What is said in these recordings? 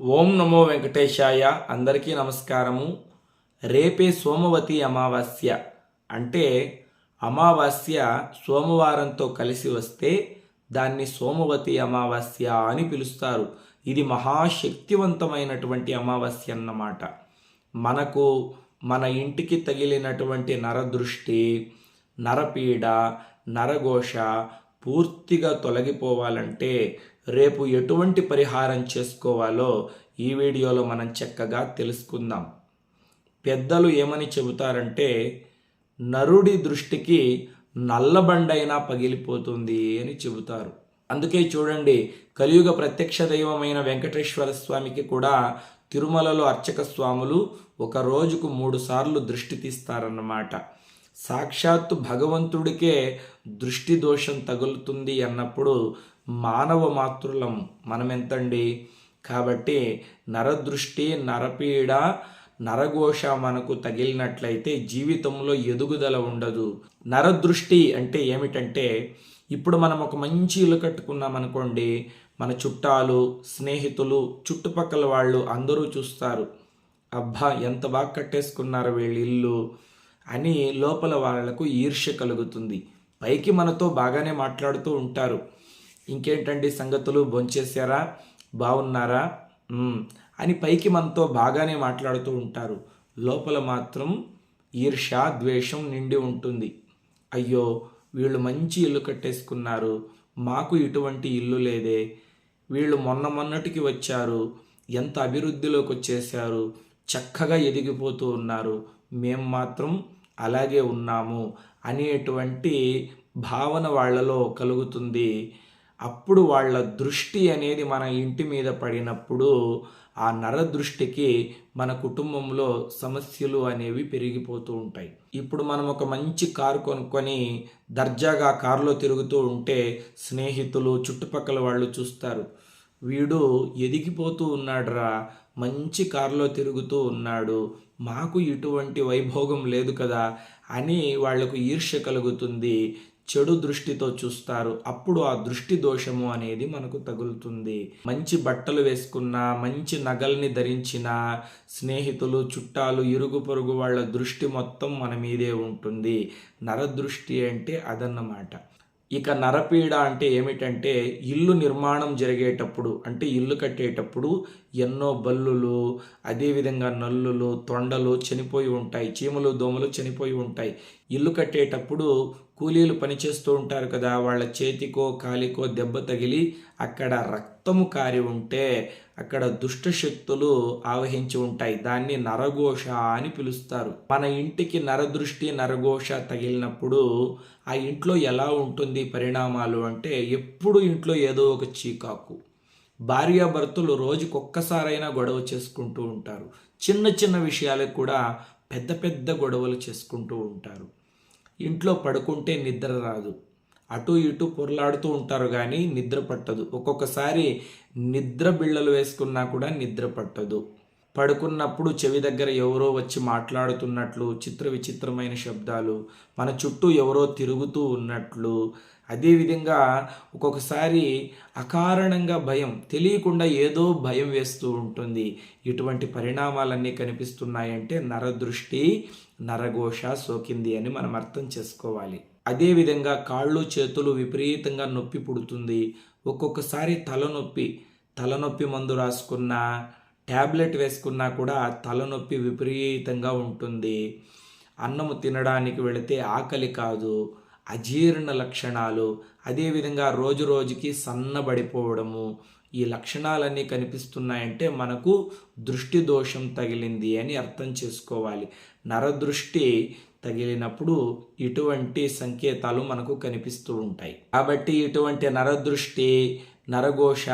ఓం నమో వెంకటేశాయ. అందరికీ నమస్కారము. రేపే సోమవతి అమావాస్య. అంటే అమావాస్య సోమవారంతో కలిసి వస్తే దాన్ని సోమవతి అమావాస్య అని పిలుస్తారు. ఇది మహాశక్తివంతమైనటువంటి అమావాస్య అన్నమాట. మనకు మన ఇంటికి తగిలినటువంటి నరదృష్టి నరపీడ నరఘోష పూర్తిగా తొలగిపోవాలంటే రేపు ఎటువంటి పరిహారం చేసుకోవాలో ఈ వీడియోలో మనం చక్కగా తెలుసుకుందాం. పెద్దలు ఏమని చెబుతారంటే నరుడి దృష్టికి నల్లబండైనా పగిలిపోతుంది అని చెబుతారు. అందుకే చూడండి కలియుగ ప్రత్యక్ష దైవమైన వెంకటేశ్వర స్వామికి కూడా తిరుమలలో అర్చక స్వాములు ఒక రోజుకు మూడు సార్లు దృష్టి తీస్తారన్నమాట. సాక్షాత్తు భగవంతుడికే దృష్టి దోషం తగులుతుంది అన్నప్పుడు మానవ మాతృలం మనమెంతండి? కాబట్టి నరదృష్టి నరపీడ నరఘోష మనకు తగిలినట్లయితే జీవితంలో ఎదుగుదల ఉండదు. నరదృష్టి అంటే ఏమిటంటే ఇప్పుడు మనం ఒక మంచి ఇల్లు కట్టుకున్నాం అనుకోండి మన చుట్టాలు స్నేహితులు చుట్టుపక్కల వాళ్ళు అందరూ చూస్తారు అబ్బా ఎంత బాగా కట్టేసుకున్నారు వీళ్ళు ఇల్లు అని లోపల వాళ్ళకు ఈర్ష్య కలుగుతుంది. పైకి మనతో బాగానే మాట్లాడుతూ ఉంటారు. ఇంకేంటండి సంగతులు? భోంచేశారా? బాగున్నారా అని పైకి మనతో బాగానే మాట్లాడుతూ ఉంటారు. లోపల మాత్రం ఈర్ష ద్వేషం నిండి ఉంటుంది. అయ్యో వీళ్ళు మంచి ఇల్లు కట్టేసుకున్నారు. మాకు ఇటువంటి ఇల్లు లేదే. వీళ్ళు మొన్న మొన్నటికి వచ్చారు. ఎంత అభివృద్ధిలోకి వచ్చేసారు చక్కగా ఎదిగిపోతూ ఉన్నారు. మేము మాత్రం అలాగే ఉన్నాము అనేటువంటి భావన వాళ్ళలో కలుగుతుంది. అప్పుడు వాళ్ళ దృష్టి అనేది మన ఇంటి మీద పడినప్పుడు ఆ నర దృష్టికి మన కుటుంబంలో సమస్యలు అనేవి పెరిగిపోతూ ఉంటాయి. ఇప్పుడు మనం ఒక మంచి కారు కొనుక్కొని దర్జాగా కారులో తిరుగుతూ ఉంటే స్నేహితులు చుట్టుపక్కల వాళ్ళు చూస్తారు. వీడు ఎదిగిపోతూ ఉన్నాడురా మంచి కారులో తిరుగుతూ ఉన్నాడు మాకు ఇటువంటి వైభోగం లేదు కదా అని వాళ్ళకు ఈర్ష్య కలుగుతుంది చెడు దృష్టితో చూస్తారు. అప్పుడు ఆ దృష్టి దోషము అనేది మనకు తగులుతుంది. మంచి బట్టలు వేసుకున్న మంచి నగల్ని ధరించిన స్నేహితులు చుట్టాలు ఇరుగు పొరుగు వాళ్ళ దృష్టి మొత్తం మన మీదే ఉంటుంది. నరదృష్టి అంటే అదన్నమాట. ఇక నరపీడ అంటే ఏమిటంటే ఇల్లు నిర్మాణం జరిగేటప్పుడు అంటే ఇల్లు కట్టేటప్పుడు ఎన్నో బల్లులు అదేవిధంగా నల్లులు తొండలు చనిపోయి ఉంటాయి చీమలు దోమలు చనిపోయి ఉంటాయి. ఇల్లు కట్టేటప్పుడు కూలీలు పనిచేస్తూ ఉంటారు కదా వాళ్ళ చేతికో కాలికో దెబ్బ తగిలి అక్కడ రక్తము కారి ఉంటే అక్కడ దుష్ట శక్తులు ఆవహించి ఉంటాయి. దాన్ని నరఘోష అని పిలుస్తారు. మన ఇంటికి నరదృష్టి నరఘోష తగిలినప్పుడు ఆ ఇంట్లో ఎలా ఉంటుంది పరిణామాలు అంటే ఎప్పుడు ఇంట్లో ఏదో ఒక చీకాకు. భార్యాభర్తలు రోజుకొక్కసారైనా గొడవ చేసుకుంటూ ఉంటారు. చిన్న చిన్న విషయాలకు కూడా పెద్ద పెద్ద గొడవలు చేసుకుంటూ ఉంటారు. ఇంట్లో పడుకుంటే నిద్ర రాదు. అటు ఇటు పొరలాడుతూ ఉంటారు కానీ నిద్ర పట్టదు. ఒక్కొక్కసారి నిద్ర బిళ్ళలు వేసుకున్నా కూడా నిద్ర పట్టదు. పడుకున్నప్పుడు చెవి దగ్గర ఎవరో వచ్చి మాట్లాడుతున్నట్లు చిత్ర విచిత్రమైన శబ్దాలు మన చుట్టూ ఎవరో తిరుగుతూ ఉన్నట్లు అదేవిధంగా ఒక్కొక్కసారి అకారణంగా భయం తెలియకుండా ఏదో భయం వేస్తూ ఉంటుంది. ఇటువంటి పరిణామాలన్నీ కనిపిస్తున్నాయంటే నరదృష్టి నరఘోష సోకింది అని మనం అర్థం చేసుకోవాలి. అదేవిధంగా కాళ్ళు చేతులు విపరీతంగా నొప్పి పుడుతుంది. ఒక్కొక్కసారి తలనొప్పి తలనొప్పి మందు రాసుకున్నా ట్యాబ్లెట్ వేసుకున్నా కూడా తలనొప్పి విపరీతంగా ఉంటుంది. అన్నము తినడానికి వెళితే ఆకలి కాదు అజీర్ణ లక్షణాలు అదేవిధంగా రోజు రోజుకి సన్నబడిపోవడము. ఈ లక్షణాలన్నీ కనిపిస్తున్నాయంటే మనకు దృష్టి దోషం తగిలింది అని అర్థం చేసుకోవాలి. నరదృష్టి తగిలినప్పుడు ఇటువంటి సంకేతాలు మనకు కనిపిస్తూ ఉంటాయి. కాబట్టి ఇటువంటి నరదృష్టి నరఘోష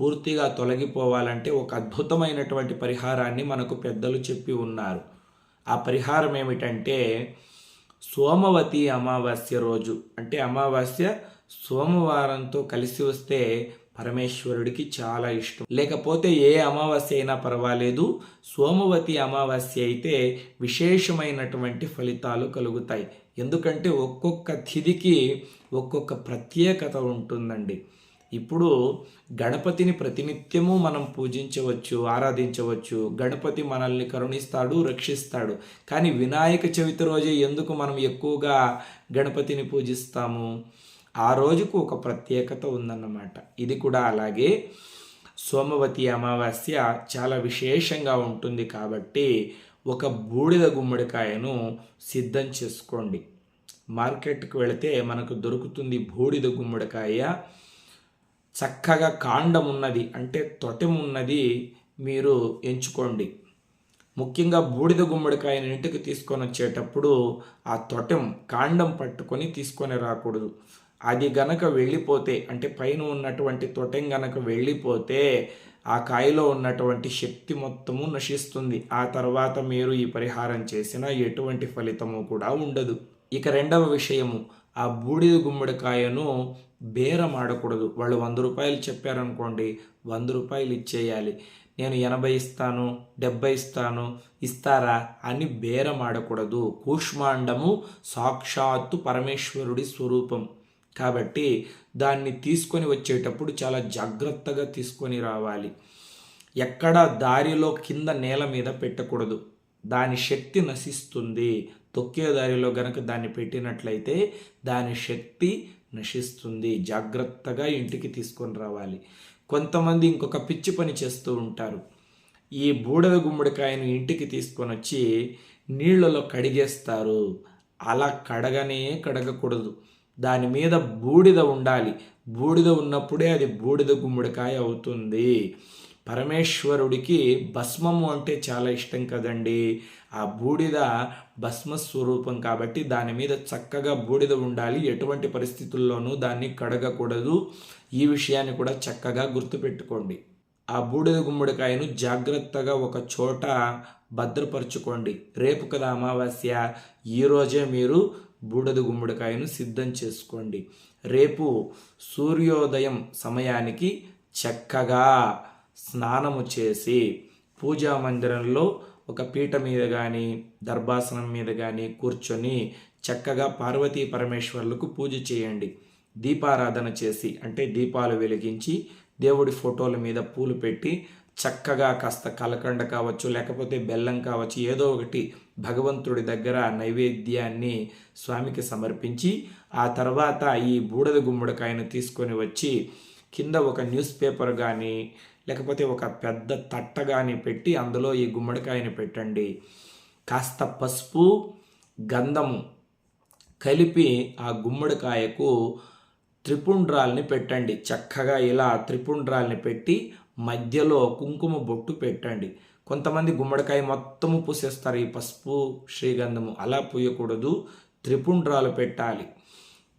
పూర్తిగా తొలగిపోవాలంటే ఒక అద్భుతమైనటువంటి పరిహారాన్ని మనకు పెద్దలు చెప్పి ఉన్నారు. ఆ పరిహారం ఏమిటంటే సోమవతి అమావాస్య రోజు. అంటే అమావాస్య సోమవారంతో కలిసి వస్తే పరమేశ్వరుడికి చాలా ఇష్టం. లేకపోతే ఏ అమావాస్య అయినా పర్వాలేదు. సోమవతి అమావాస్య అయితే విశేషమైనటువంటి ఫలితాలు కలుగుతాయి. ఎందుకంటే ఒక్కొక్క తిథికి ఒక్కొక్క ప్రత్యేకత ఉంటుందండి. ఇప్పుడు గణపతిని ప్రతినిత్యము మనం పూజించవచ్చు ఆరాధించవచ్చు. గణపతి మనల్ని కరుణిస్తాడు రక్షిస్తాడు. కానీ వినాయక చవితి రోజే ఎందుకు మనం ఎక్కువగా గణపతిని పూజిస్తాము? ఆ రోజుకు ఒక ప్రత్యేకత ఉందన్నమాట. ఇది కూడా అలాగే సోమవతి అమావాస్య చాలా విశేషంగా ఉంటుంది కాబట్టి ఒక బూడిద గుమ్మడికాయను సిద్ధం చేసుకోండి. మార్కెట్కి వెళితే మనకు దొరుకుతుంది బూడిద గుమ్మడికాయ. చక్కగా కాండం ఉన్నది అంటే తొటెం ఉన్నది మీరు ఎంచుకోండి. ముఖ్యంగా బూడిద గుమ్మడికాయని ఇంటికి తీసుకొని వచ్చేటప్పుడు ఆ తొటెం కాండం పట్టుకొని తీసుకొని రాకూడదు. అది గనక వెళ్ళిపోతే అంటే పైన ఉన్నటువంటి తొటెం గనక వెళ్ళిపోతే ఆ కాయలో ఉన్నటువంటి శక్తి మొత్తము నశిస్తుంది. ఆ తర్వాత మీరు ఈ పరిహారం చేసినా ఎటువంటి ఫలితము కూడా ఉండదు. ఇక రెండవ విషయము ఆ బూడిద గుమ్మడికాయను బేరం ఆడకూడదు. వాళ్ళు వంద రూపాయలు చెప్పారనుకోండి వంద రూపాయలు ఇచ్చేయాలి. నేను ఎనభై ఇస్తాను డెబ్బై ఇస్తాను ఇస్తారా అని బేరం ఆడకూడదు. కూష్మాండము సాక్షాత్తు పరమేశ్వరుడి స్వరూపం. కాబట్టి దాన్ని తీసుకొని వచ్చేటప్పుడు చాలా జాగ్రత్తగా తీసుకొని రావాలి. ఎక్కడ దారిలో కింద నేల మీద పెట్టకూడదు. దాని శక్తి నశిస్తుంది. తొక్కే దారిలో గనక దాన్ని పెట్టినట్లయితే దాని శక్తి నశిస్తుంది. జాగ్రత్తగా ఇంటికి తీసుకొని రావాలి. కొంతమంది ఇంకొక పిచ్చి పని చేస్తూ ఉంటారు. ఈ బూడిద గుమ్మడికాయను ఇంటికి తీసుకొని వచ్చి నీళ్ళలో కడిగేస్తారు. అలా కడగనే కడగకూడదు. దాని మీద బూడిద ఉండాలి. బూడిద ఉన్నప్పుడే అది బూడిద గుమ్మడికాయ అవుతుంది. పరమేశ్వరుడికి భస్మము అంటే చాలా ఇష్టం కదండి. ఆ బూడిద భస్మ స్వరూపం కాబట్టి దాని మీద చక్కగా బూడిద ఉండాలి. ఎటువంటి పరిస్థితుల్లోనూ దాన్ని కడగకూడదు. ఈ విషయాన్ని కూడా చక్కగా గుర్తుపెట్టుకోండి. ఆ బూడిద గుమ్మడికాయను జాగ్రత్తగా ఒక చోట భద్రపరచుకోండి. రేపు కదా అమావాస్య. ఈరోజే మీరు బూడిద గుమ్మడికాయను సిద్ధం చేసుకోండి. రేపు సూర్యోదయం సమయానికి చక్కగా స్నానము చేసి పూజా మందిరంలో ఒక పీట మీద కానీ దర్భాసనం మీద కానీ కూర్చొని చక్కగా పార్వతీ పరమేశ్వర్లకు పూజ చేయండి. దీపారాధన చేసి అంటే దీపాలు వెలిగించి దేవుడి ఫోటోల మీద పూలు పెట్టి చక్కగా కాస్త కలకండ కావచ్చు లేకపోతే బెల్లం కావచ్చు ఏదో ఒకటి భగవంతుడి దగ్గర నైవేద్యాన్ని స్వామికి సమర్పించి ఆ తర్వాత ఈ బూడిద గుమ్మడికాయను తీసుకొని వచ్చి కింద ఒక న్యూస్ పేపర్ కానీ లేకపోతే ఒక పెద్ద తట్ట కానీ పెట్టి అందులో ఈ గుమ్మడికాయని పెట్టండి. కాస్త పసుపు గంధము కలిపి ఆ గుమ్మడికాయకు త్రిపుండ్రాల్ని పెట్టండి. చక్కగా ఇలా త్రిపుండ్రాల్ని పెట్టి మధ్యలో కుంకుమ బొట్టు పెట్టండి. కొంతమంది గుమ్మడికాయ మొత్తము పూసేస్తారు ఈ పసుపు శ్రీగంధము. అలా పూయకూడదు. త్రిపుండ్రాలు పెట్టాలి.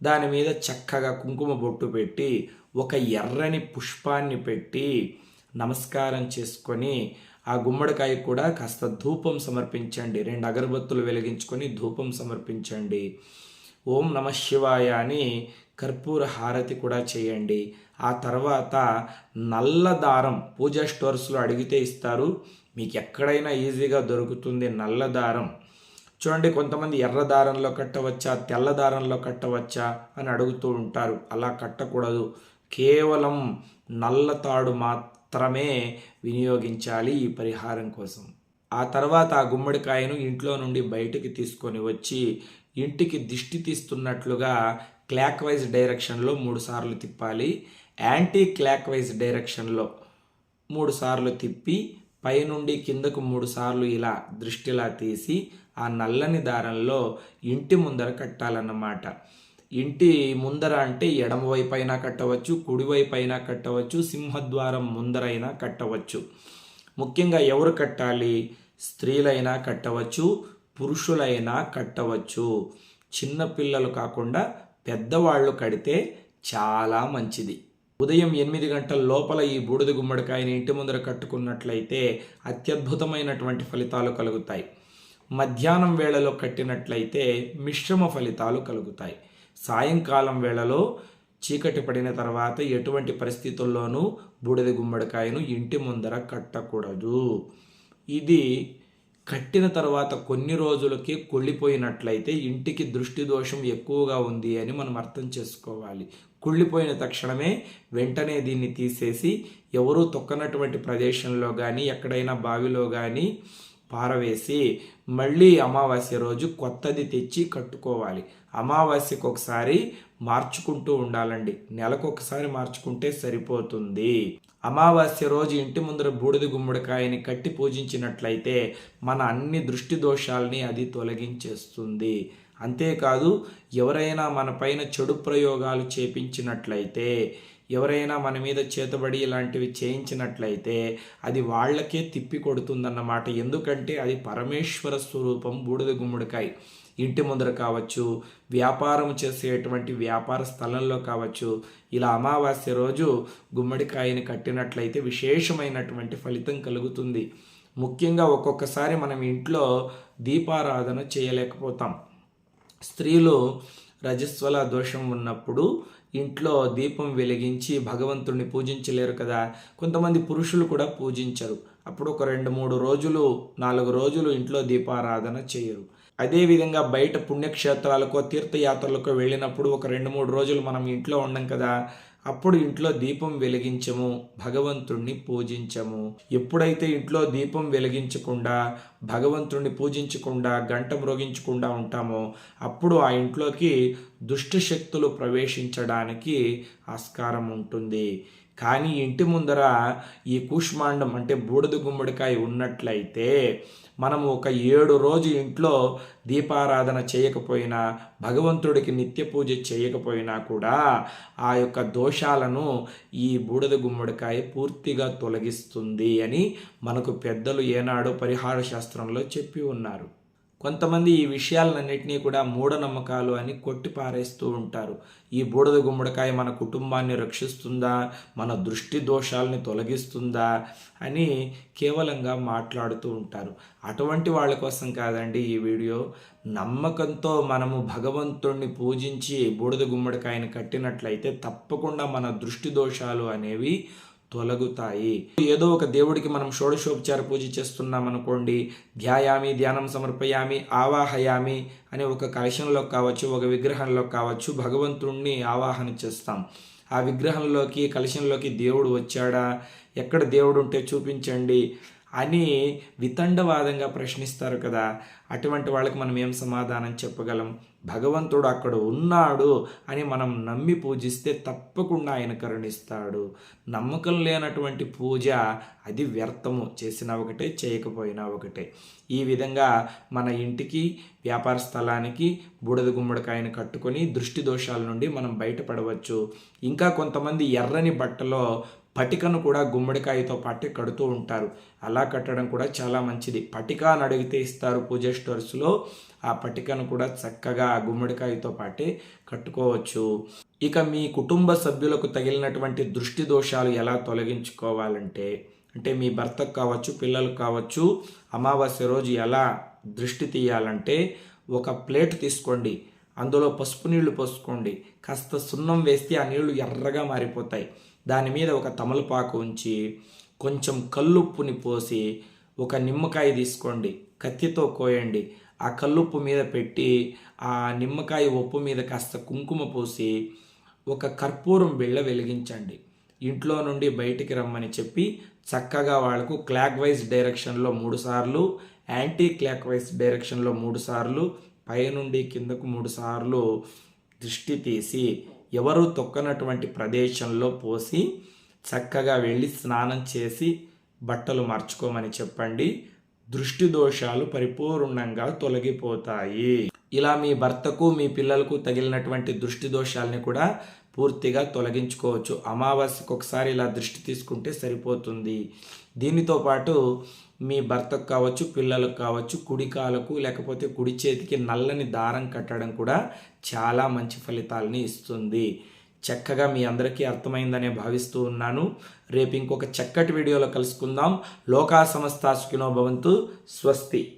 దాని మీద చక్కగా కుంకుమ బొట్టు పెట్టి ఒక ఎర్రని పుష్పాన్ని పెట్టి నమస్కారం చేసుకొని ఆ గుమ్మడికాయ కూడా కాస్త ధూపం సమర్పించండి. రెండు అగరబత్తులు వెలిగించుకొని ధూపం సమర్పించండి. ఓం నమ శివాయ అని కర్పూర హారతి కూడా చేయండి. ఆ తర్వాత నల్ల దారం పూజా స్టోర్స్లో అడిగితే ఇస్తారు. మీకు ఎక్కడైనా ఈజీగా దొరుకుతుంది నల్ల దారం. చూడండి కొంతమంది ఎర్ర దారంలో కట్టవచ్చా తెల్ల దారంలో కట్టవచ్చా అని అడుగుతూ ఉంటారు. అలా కట్టకూడదు. కేవలం నల్ల తాడు మాత్రమే వినియోగించాలి ఈ పరిహారం కోసం. ఆ తర్వాత ఆ గుమ్మడికాయను ఇంట్లో నుండి బయటికి తీసుకొని వచ్చి ఇంటికి దిష్టి తీస్తున్నట్లుగా క్లాక్ వైజ్ డైరెక్షన్లో మూడు సార్లు తిప్పాలి. యాంటీ క్లాక్ వైజ్ డైరెక్షన్లో మూడు సార్లు తిప్పి పైనుండి కిందకు మూడు సార్లు ఇలా దృష్టిలా తీసి ఆ నల్లని దారంలో ఇంటి ముందర కట్టాలన్నమాట. ఇంటి ముందర అంటే ఎడమ వైపు అయినా కట్టవచ్చు కుడివైపు అయినా కట్టవచ్చు సింహద్వారం ముందరైనా కట్టవచ్చు. ముఖ్యంగా ఎవరు కట్టాలి? స్త్రీలైనా కట్టవచ్చు పురుషులైనా కట్టవచ్చు. చిన్నపిల్లలు కాకుండా పెద్దవాళ్ళు కడితే చాలా మంచిది. ఉదయం ఎనిమిది గంటల లోపల ఈ బూడిద గుమ్మడికాయని ఇంటి ముందర కట్టుకున్నట్లయితే అత్యద్భుతమైనటువంటి ఫలితాలు కలుగుతాయి. మధ్యాహ్నం వేళలో కట్టినట్లయితే మిశ్రమ ఫలితాలు కలుగుతాయి. సాయంకాలం వేళలో చీకటి పడిన తర్వాత ఎటువంటి పరిస్థితుల్లోనూ బూడిద గుమ్మడికాయను ఇంటి ముందర కట్టకూడదు. ఇది కట్టిన తర్వాత కొన్ని రోజులకి కొళ్ళిపోయినట్లయితే ఇంటికి దృష్టి దోషం ఎక్కువగా ఉంది అని మనం అర్థం చేసుకోవాలి. కుళ్ళిపోయిన తక్షణమే వెంటనే దీన్ని తీసేసి ఎవరూ తొక్కనటువంటి ప్రదేశంలో కానీ ఎక్కడైనా బావిలో కానీ పారవేసి మళ్ళీ అమావాస్య రోజు కొత్తది తెచ్చి కట్టుకోవాలి. అమావాస్యకు ఒకసారి మార్చుకుంటూ ఉండాలండి. నెలకు ఒకసారి మార్చుకుంటే సరిపోతుంది. అమావాస్య రోజు ఇంటి ముందర బూడిద గుమ్మడికాయని కట్టి పూజించినట్లయితే మన అన్ని దృష్టి దోషాలని అది తొలగించేస్తుంది. అంతేకాదు ఎవరైనా మన పైన చెడు ప్రయోగాలు చేపించినట్లయితే ఎవరైనా మన మీద చేతబడి ఇలాంటివి చేయించినట్లయితే అది వాళ్ళకే తిప్పి కొడుతుందన్నమాట. ఎందుకంటే అది పరమేశ్వర స్వరూపం బూడిద గుమ్మడికాయ. ఇంటి ముందర కావచ్చు వ్యాపారం చేసేటువంటి వ్యాపార స్థలంలో కావచ్చు ఇలా అమావాస్య రోజు గుమ్మడికాయని కట్టినట్లయితే విశేషమైనటువంటి ఫలితం కలుగుతుంది. ముఖ్యంగా ఒక్కొక్కసారి మనం ఇంట్లో దీపారాధన చేయలేకపోతాం. స్త్రీలు రజస్వల దోషం ఉన్నప్పుడు ఇంట్లో దీపం వెలిగించి భగవంతుడిని పూజించలేరు కదా. కొంతమంది పురుషులు కూడా పూజించరు. అప్పుడు ఒక రెండు మూడు రోజులు నాలుగు రోజులు ఇంట్లో దీపారాధన చేయరు. అదేవిధంగా బయట పుణ్యక్షేత్రాలకో తీర్థయాత్రలకో వెళ్ళినప్పుడు ఒక రెండు మూడు రోజులు మనం ఇంట్లో ఉండం కదా. అప్పుడు ఇంట్లో దీపం వెలిగించము భగవంతుణ్ణి పూజించము. ఎప్పుడైతే ఇంట్లో దీపం వెలిగించకుండా భగవంతుణ్ణి పూజించకుండా గంట మ్రోగించకుండా ఉంటామో అప్పుడు ఆ ఇంట్లోకి దుష్ట శక్తులు ప్రవేశించడానికి ఆస్కారం ఉంటుంది. కానీ ఇంటి ముందర ఈ కూష్మాండం అంటే బూడిద గుమ్మడికాయ ఉన్నట్లయితే మనము ఒక ఏడు రోజు ఇంట్లో దీపారాధన చేయకపోయినా భగవంతుడికి నిత్య పూజ చేయకపోయినా కూడా ఆ యొక్క దోషాలను ఈ బూడిద గుమ్మడికాయ పూర్తిగా తొలగిస్తుంది అని మనకు పెద్దలు ఏనాడో పరిహార శాస్త్రంలో చెప్పి ఉన్నారు. కొంతమంది ఈ విషయాలన్నింటినీ కూడా మూఢనమ్మకాలు అని కొట్టి పారేస్తూ ఉంటారు. ఈ బూడిద గుమ్మడికాయ మన కుటుంబాన్ని రక్షిస్తుందా? మన దృష్టి దోషాలని తొలగిస్తుందా? అని కేవలంగా మాట్లాడుతూ ఉంటారు. అటువంటి వాళ్ళ కోసం కాదండి ఈ వీడియో. నమ్మకంతో మనము భగవంతుణ్ణి పూజించి బూడిద గుమ్మడికాయని కట్టినట్లయితే తప్పకుండా మన దృష్టి దోషాలు అనేవి తొలగుతాయి. ఏదో ఒక దేవుడికి మనం షోడశోపచార పూజ చేస్తున్నాం అనుకోండి ధ్యాయామి ధ్యానం సమర్పయామి ఆవాహయామి అనే ఒక కలశంలో కావచ్చు ఒక విగ్రహంలో కావచ్చు భగవంతుణ్ణి ఆవాహన చేస్తాం. ఆ విగ్రహంలోకి కలశంలోకి దేవుడు వచ్చాడా? ఎక్కడ దేవుడు ఉంటే చూపించండి. అని వితండవాదంగా ప్రశ్నిస్తారు కదా. అటువంటి వాళ్ళకి మనం ఏం సమాధానం చెప్పగలం? భగవంతుడు అక్కడ ఉన్నాడు అని మనం నమ్మి పూజిస్తే తప్పకుండా ఆయన కరుణిస్తాడు. నమ్మకం లేనటువంటి పూజ అది వ్యర్థము. చేసిన ఒకటే చేయకపోయినా ఒకటే. ఈ విధంగా మన ఇంటికి వ్యాపార స్థలానికి బూడిద గుమ్మడికాయను కట్టుకొని దృష్టి దోషాల నుండి మనం బయటపడవచ్చు. ఇంకా కొంతమంది ఎర్రని బట్టలో పటికను కూడా గుమ్మడికాయతో పాటే కడుతూ ఉంటారు. అలా కట్టడం కూడా చాలా మంచిది. పటిక అని అడిగితే ఇస్తారు పూజ స్టోర్స్లో ఆ పటికను కూడా చక్కగా గుమ్మడికాయతో పాటే కట్టుకోవచ్చు. ఇక మీ కుటుంబ సభ్యులకు తగిలినటువంటి దృష్టి దోషాలు ఎలా తొలగించుకోవాలంటే అంటే మీ భర్తకు కావచ్చు పిల్లలకు కావచ్చు అమావాస్య రోజు ఎలా దృష్టి తీయాలంటే ఒక ప్లేట్ తీసుకోండి. అందులో పసుపు నీళ్ళు పోసుకోండి. కాస్త సున్నం వేస్తే ఆ నీళ్ళు ఎర్రగా మారిపోతాయి. దాని మీద ఒక తమలపాకు ఉంచి కొంచెం కల్లుప్పుని పోసి ఒక నిమ్మకాయ తీసుకోండి. కత్తితో కోయండి. ఆ కల్లుప్పు మీద పెట్టి ఆ నిమ్మకాయ ఉప్పు మీద కాస్త కుంకుమ పోసి ఒక కర్పూరం బిళ్ళ వెలిగించండి. ఇంట్లో నుండి బయటికి రమ్మని చెప్పి చక్కగా వాళ్ళకు క్లాక్ వైజ్ డైరెక్షన్లో మూడు సార్లు యాంటీ క్లాక్ వైజ్ డైరెక్షన్లో మూడు సార్లు పైనుండి కిందకు మూడు సార్లు దృష్టి తీసి ఎవరు తొక్కనటువంటి ప్రదేశంలో పోసి చక్కగా వెళ్ళి స్నానం చేసి బట్టలు మార్చుకోమని చెప్పండి. దృష్టి దోషాలు పరిపూర్ణంగా తొలగిపోతాయి. ఇలా మీ భర్తకు మీ పిల్లలకు తగిలినటువంటి దృష్టి దోషాలని కూడా పూర్తిగా తొలగించుకోవచ్చు. అమావాస్యకు ఒకసారి ఇలా దృష్టి తీసుకుంటే సరిపోతుంది. దీనితో పాటు మీ భర్తకు కావచ్చు పిల్లలకు కావచ్చు కుడి కాలకు లేకపోతే కుడి చేతికి నల్లని దారం కట్టడం కూడా చాలా మంచి ఫలితాలని ఇస్తుంది. చక్కగా మీ అందరికీ అర్థమైందనే భావిస్తూ ఉన్నాను. రేపు ఇంకొక చక్కటి వీడియోలో కలుసుకుందాం. లోకా సమస్తాసుకినో భవంతు. స్వస్తి.